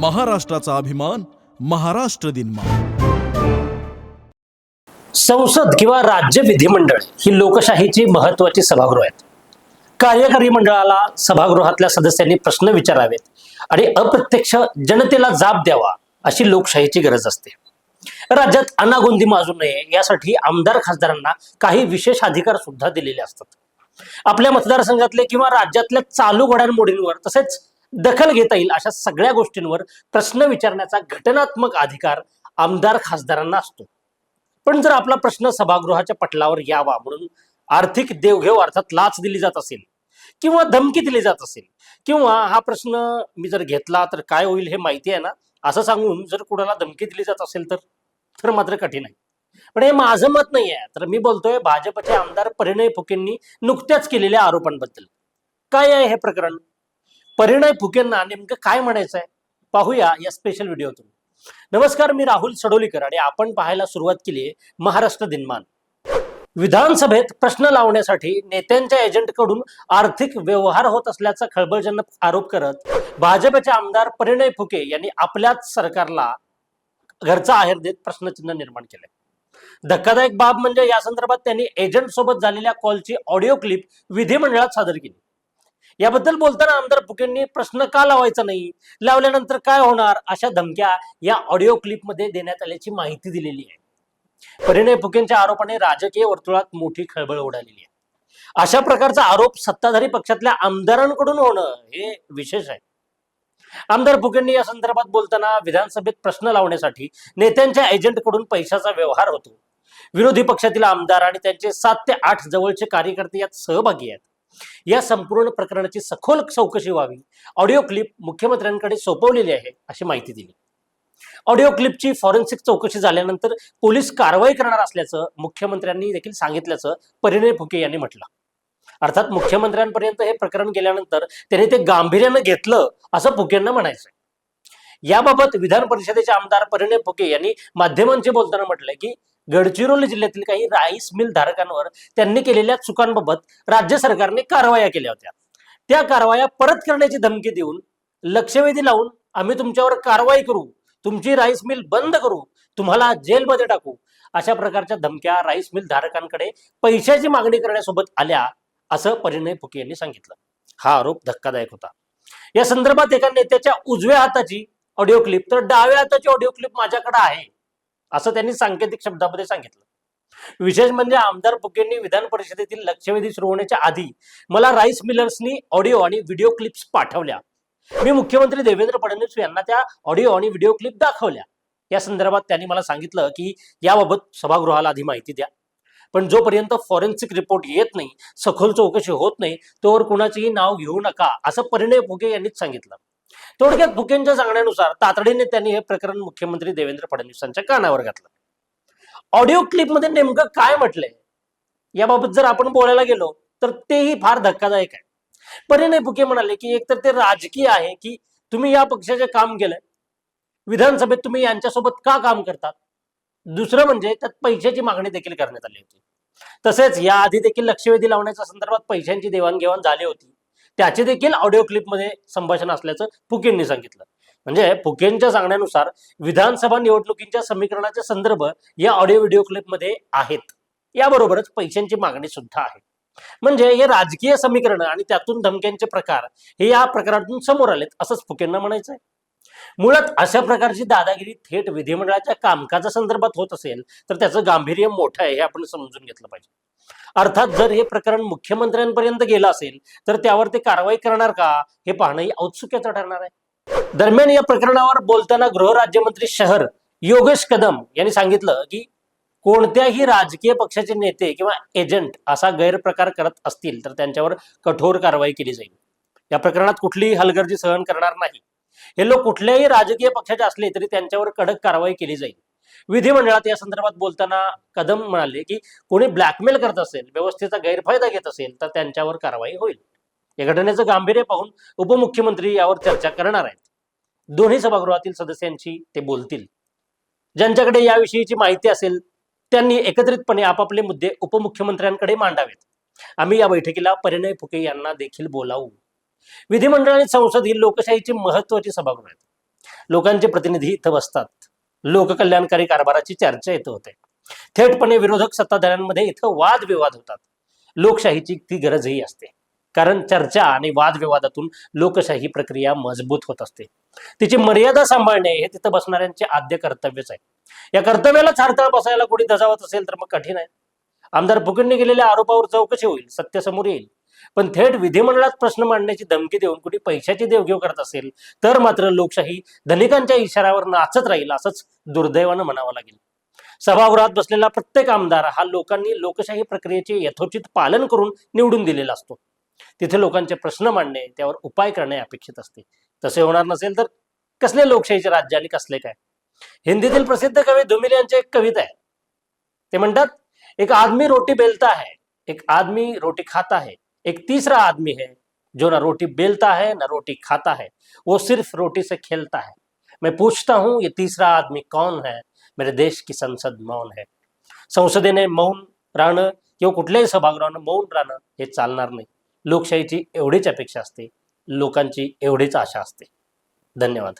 महाराष्ट्राचा अभिमान महाराष्ट्र दिन संसद किंवा राज्य विधिमंडळ ही लोकशाहीची महत्वाची सभागृह आहेत. कार्यकारी मंडळाला सभागृहातल्या सदस्यांनी प्रश्न विचारावेत आणि अप्रत्यक्ष जनतेला जाब द्यावा अशी लोकशाहीची गरज असते. राज्यात अनागोंदी माजू नये यासाठी आमदार खासदारांना काही विशेष अधिकार सुद्धा दिलेले असतात. आपल्या मतदारसंघातले किंवा राज्यातल्या चालू घडामोडींवर तसेच दखल घेता येईल अशा सगळ्या गोष्टींवर प्रश्न विचारण्याचा घटनात्मक अधिकार आमदार खासदारांना असतो. पण जर आपला प्रश्न सभागृहाच्या पटलावर यावा म्हणून आर्थिक देवघेव अर्थात लाच दिली जात असेल किंवा धमकी दिली जात असेल किंवा हा प्रश्न मी जर घेतला तर काय होईल हे माहिती आहे ना असं सांगून जर कुणाला धमकी दिली जात असेल तर तर मात्र कठीण आहे. पण हे माझं मत नाही आहे. तर मी बोलतोय भाजपचे आमदार परिणय फुकेंनी नुकत्याच केलेल्या आरोपांबद्दल. काय आहे हे प्रकरण? परिणय फुकेंना नेमकं काय म्हणायचं आहे पाहूया या स्पेशल व्हिडिओतून नमस्कार मी राहुल सडोलीकर आणि आपण पाहायला सुरुवात केली आहे महाराष्ट्र दिनमान. विधानसभेत प्रश्न लावण्यासाठी नेत्यांच्या एजंटकडून आर्थिक व्यवहार होत असल्याचा खळबळजनक आरोप करत भाजपचे आमदार परिणय फुके यांनी आपल्याच सरकारला घरचा आहेर देत प्रश्नचिन्ह निर्माण केले धक्कादायक बाब म्हणजे या संदर्भात त्यांनी एजंट सोबत झालेल्या कॉलची ऑडिओ क्लिप विधिमंडळात सादर केली. याबद्दल बोलताना आमदार फुकेंनी प्रश्न का लावायचा नाही? लावल्यानंतर काय होणार? अशा धमक्या या ऑडिओ क्लिपमध्ये देण्यात आल्याची माहिती दिलेली आहे. परिणय फुकेंच्या आरोपाने राजकीय वर्तुळात मोठी खळबळ उडालेली आहे. अशा प्रकारचा आरोप सत्ताधारी पक्षातल्या आमदारांकडून होणं हे विशेष आहे. आमदार फुकेंनी या संदर्भात बोलताना विधानसभेत प्रश्न लावण्यासाठी नेत्यांच्या एजंटकडून पैशाचा व्यवहार होतो. विरोधी पक्षातील आमदार आणि त्यांचे सात ते आठ जवळचे कार्यकर्ते यात सहभागी आहेत. या संपूर्ण प्रकरणाची सखोल चौकशी व्हावी. ऑडिओ क्लिप मुख्यमंत्र्यांकडे सोपवलेली आहे अशी माहिती दिली. ऑडिओ क्लिपची फॉरेन्सिक चौकशी झाल्यानंतर पोलीस कारवाई करणार असल्याचं मुख्यमंत्र्यांनी देखील सांगितल्याचं परिणय फुके यांनी म्हटलं. अर्थात मुख्यमंत्र्यांपर्यंत हे प्रकरण गेल्यानंतर त्यांनी ते गांभीर्यानं घेतलं असं फुकेंना म्हणायचं याबाबत विधान परिषदेचे आमदार परिणय फुके यांनी माध्यमांशी बोलताना म्हटलंय की गडचिरोली जिल्ह्यातील काही राईस मिल धारकांवर त्यांनी केलेल्या चुकांबाबत राज्य सरकारने कारवाया केल्या होत्या. त्या कारवाया परत करण्याची धमकी देऊन लक्षवेधी लावून आम्ही तुमच्यावर कारवाई करू तुमची राईस मिल बंद करू तुम्हाला जेलमध्ये टाकू. अशा प्रकारच्या धमक्या राईस मिल धारकांकडे पैशाची मागणी करण्यासोबत आल्या असं परिणय फुके यांनी सांगितलं. हा आरोप धक्कादायक होता. या संदर्भात एका नेत्याच्या उजव्या हाताची ऑडिओ क्लिप तर डाव्या हाताची ऑडिओ क्लिप माझ्याकडे आहे. असं त्यांनी सांकेतिक शब्दामध्ये सांगितलं. विशेष म्हणजे आमदार फुकेंनी विधान परिषदेतील लक्षवेधी सुरू होण्याच्या आधी मला राईस मिलर्सनी ऑडिओ आणि व्हिडिओ क्लिप्स पाठवल्या. मी मुख्यमंत्री देवेंद्र फडणवीस यांना त्या ऑडिओ आणि व्हिडिओ क्लिप दाखवल्या. या संदर्भात त्यांनी मला सांगितलं की याबाबत सभागृहाला आधी माहिती द्या. पण जोपर्यंत फॉरेन्सिक रिपोर्ट येत नाही सखोल चौकशी होत नाही तोवर कुणाचेही नाव घेऊ नका असं परिणय फुके यांनीच सांगितलं. थोडक्यात भुकेंच्या सांगण्यानुसार तातडीने त्यांनी हे प्रकरण मुख्यमंत्री देवेंद्र फडणवीसांच्या कानावर घातलं. ऑडिओ क्लिपमध्ये नेमकं काय म्हटलंय? याबाबत जर आपण बोलायला गेलो तर तेही फार धक्कादायक आहे. परिणय फुके म्हणाले की एकतर ते राजकीय आहे की तुम्ही या पक्षाचे काम केलंय. विधानसभेत तुम्ही यांच्यासोबत का काम करतात? दुसरं म्हणजे त्यात पैशाची मागणी देखील करण्यात आली होती. तसेच याआधी देखील लक्षवेधी लावण्याच्या संदर्भात पैशांची देवाणघेवाण झाली होती. त्याचे देखील ऑडिओ क्लिपमध्ये संभाषण असल्याचं फुकेंनी सांगितलं. म्हणजे फुकेंच्या सांगण्यानुसार विधानसभा निवडणुकीच्या समीकरणाचे संदर्भ या ऑडिओ व्हिडिओ क्लिपमध्ये आहेत. याबरोबरच पैशांची मागणी सुद्धा आहे. म्हणजे हे राजकीय समीकरण आणि त्यातून धमक्यांचे प्रकार हे या प्रकारातून समोर आलेत असंच फुकेंना आहे मुळात अशा प्रकारची दादागिरी थेट विधिमंडळाच्या कामकाजासंदर्भात होत असेल तर त्याचं गांभीर्य मोठं आहे हे आपण समजून घेतलं पाहिजे. अर्थात जर हे प्रकरण मुख्यमंत्र्यांपर्यंत गेलं असेल तर त्यावर ते कारवाई करणार का? हे पाहणंही औत्सुक्याचं ठरणार आहे. दरम्यान या प्रकरणावर बोलताना गृहराज्यमंत्री शहर योगेश कदम यांनी सांगितलं की कोणत्याही राजकीय पक्षाचे नेते किंवा एजंट असा गैरप्रकार करत असतील तर त्यांच्यावर कठोर कारवाई केली जाईल. या प्रकरणात कुठलीही हलगर्जी सहन करणार नाही. हे लोक कुठल्याही राजकीय पक्षाचे असले तरी त्यांच्यावर कडक कारवाई केली जाईल. विधिमंडळात या संदर्भात बोलताना कदम म्हणाले की कोणी ब्लॅकमेल करत असेल व्यवस्थेचा गैरफायदा घेत असेल तर त्यांच्यावर कारवाई होईल. या घटनेचं गांभीर्य पाहून उपमुख्यमंत्री यावर चर्चा करणार आहेत. दोन्ही सभागृहातील सदस्यांशी ते बोलतील. ज्यांच्याकडे याविषयीची माहिती असेल त्यांनी एकत्रितपणे आपापले मुद्दे उपमुख्यमंत्र्यांकडे मांडावेत. आम्ही या बैठकीला परिणय फुके यांना देखील बोलावू. विधिमंडळ आणि संसद ही लोकशाहीची महत्वाची सभागृह आहेत. लोकांचे प्रतिनिधी इथं बसतात. लोककल्याणकारी कारभाराची चर्चा इथं होते. थेटपणे विरोधक सत्ताधाऱ्यांमध्ये इथं वादविवाद होतात. लोकशाहीची ती गरजही असते. कारण चर्चा आणि वादविवादातून लोकशाही प्रक्रिया मजबूत होत असते. तिची मर्यादा सांभाळणे हे तिथं बसणाऱ्यांचे आद्य कर्तव्यच आहे. या कर्तव्याला हरताळ बसायला कोणी दजावत असेल तर मग कठीण आहे. आमदार फुकटने गेलेल्या आरोपावर चौकशी होईल सत्य समोर येईल. पण थेट विधिमंडळात प्रश्न मांडण्याची धमकी देऊन कुणी पैशाची देवघेव करत असेल तर मात्र लोकशाही धनिकांच्या इशाऱ्यावर नाचत राहील असंच दुर्दैवानं म्हणावं लागेल. सभागृहात बसलेला प्रत्येक आमदार हा लोकांनी लोकशाही प्रक्रियेचे यथोचित पालन करून निवडून दिलेला असतो. तिथे लोकांचे प्रश्न मांडणे त्यावर उपाय करणे अपेक्षित असते. तसे होणार नसेल तर कसले लोकशाहीचे राज्य आणि कसले काय? हिंदीतील प्रसिद्ध कवी धुमिल यांची एक कविता आहे. ते म्हणतात एक आदमी रोटी बेलता है एक आदमी रोटी खाता है एक तीसरा आदमी है जो ना रोटी बेलता है, ना रोटी खाता है, वो सिर्फ़ रोटी से खेलता है। मैं पूछता हूँ, ये तीसरा आदमी कौन है? मेरे देश की संसद मौन है। संसदेने मौन राहणं किंवा कुठल्याही सभागृहानं मौन राहणं हे चालणार नाही। लोकशाहीची एवढीच अपेक्षा असते, लोकांची एवढीच आशा असते। धन्यवाद।